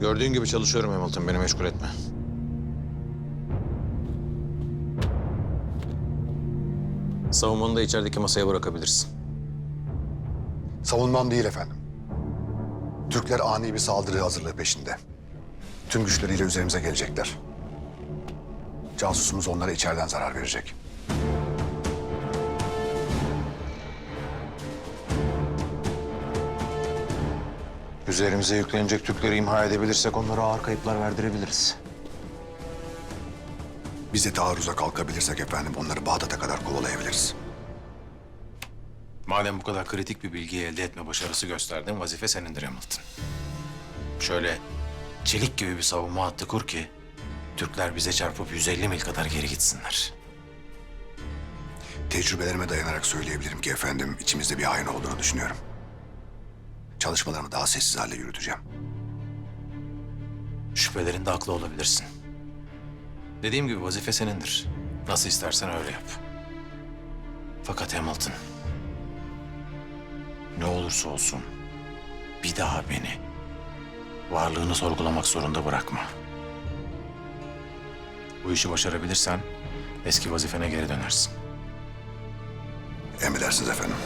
Gördüğün gibi çalışıyorum Hamilton. Beni meşgul etme. Savunmanı da içerideki masaya bırakabilirsin. Savunmam değil efendim. Türkler ani bir saldırı hazırlığı peşinde. Tüm güçleriyle üzerimize gelecekler. Casusumuz onlara içeriden zarar verecek. Üzerimize yüklenecek Türkleri imha edebilirsek onlara ağır kayıplar verdirebiliriz. Biz de taarruza kalkabilirsek efendim onları Bağdat'a kadar kovalayabiliriz. Madem bu kadar kritik bir bilgiyi elde etme başarısı gösterdin, vazife senindir Hamilton. Şöyle çelik gibi bir savunma hattı kur ki... ...Türkler bize çarpıp 150 mil kadar geri gitsinler. Tecrübelerime dayanarak söyleyebilirim ki efendim içimizde bir hain olduğunu düşünüyorum. Çalışmalarımı daha sessiz halde yürüteceğim. Şüphelerinde haklı olabilirsin. Dediğim gibi vazife senindir. Nasıl istersen öyle yap. Fakat Hamilton... ...ne olursa olsun... ...bir daha beni... ...varlığını sorgulamak zorunda bırakma. Bu işi başarabilirsen... ...eski vazifene geri dönersin. Emredersiniz efendim.